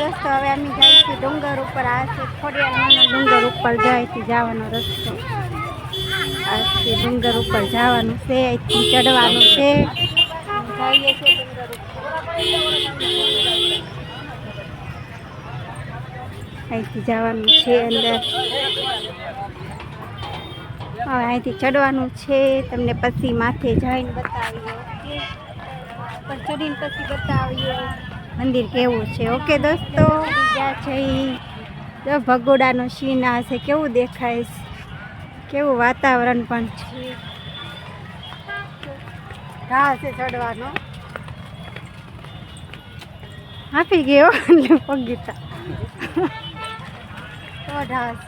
દોસ્તો હવે અમે જાય છીએ ડુંગર ઉપર. આ છે ખોડિયારમાંનો ડુંગર ઉપર જાય છે જવાનો રસ્તો. આ છે ડુંગર ઉપર જવાનું છે, અહીંથી ચડવાનું છે. અહીંથી જવાનું છે અંદર. હવે અહીંથી ચડવાનું છે, તમને પછી માથે જઈને બતાવીએ. ઉપર ચડીને પછી બતાવીએ. મંદિર કેવું છે? ઓકે દોસ્તો બીજા છે ભગોડાનો સીન આ છે કેવું દેખાય છે? કેવું વાતાવરણ પણ છે. ઘા છે ચડવાનો. આપી ગયો પગીતા તો. ઢાસ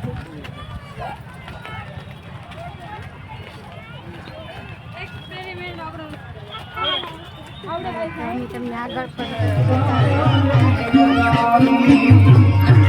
અહીં તમને આગળ માથે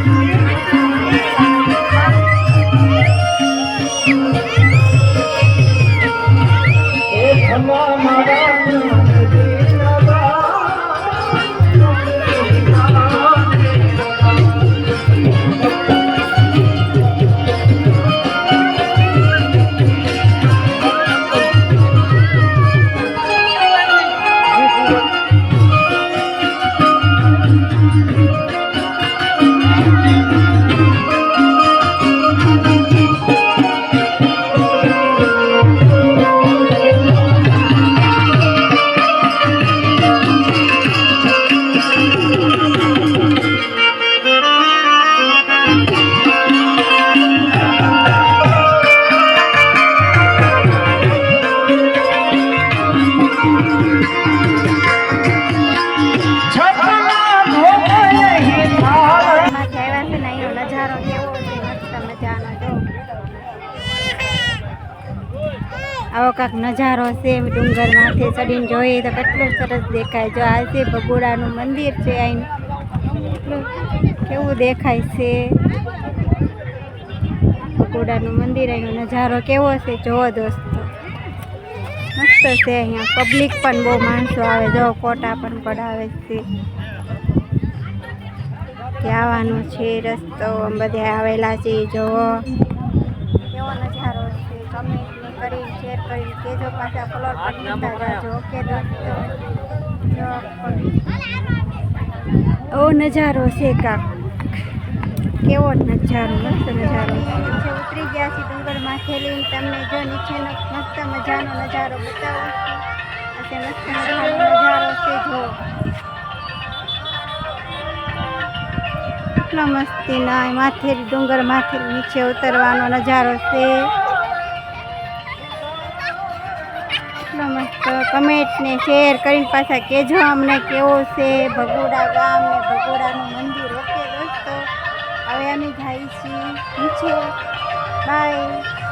આવો કાંક નજારો છે, એમ ડુંગર માથે ચડીને જોઈએ તો કેટલું સરસ દેખાય. જો આ છે ભગોડાનું મંદિર છે અહીં કેટલું કેવું દેખાય છે? ભગોડાનું મંદિર અહીંનો નજારો કેવો છે? જોવો દોસ્તો. મસ્ત છે અહીંયા. પબ્લિક પણ બહુ માણસો આવે જો ફોટા પણ પડાવે છે. આવવાનું છે રસ્તો બધે આવેલા છે જોવો કેવો નજારો છે. કમેન્ટ કરી શેર કરી કેજો પાછા ફ્લોર પણ કરતા જાજો. ઓકે દોસ્તો જો. ઓ નજારો છે કાક. કેવો નજારો મસ્ત નજારો નીચે ઉતરી ગયા છે ડુંગર માથે તમને જો નીચેનો મસ્ત મજાનો નજારો બતાવું. નજારો છે જો. કેટલો મસ્તી ના માથે ડુંગર માથે નીચે ઉતરવાનો નજારો છે. કેટલો મસ્ત કમેન્ટ ને શેર કરીને પાછા કહેજો અમને કેવો છે ભગોડા ગામ ને ભગોડાનું મંદિર. ઓકે. હવે અમે જઈએ છીએ નીચે બાય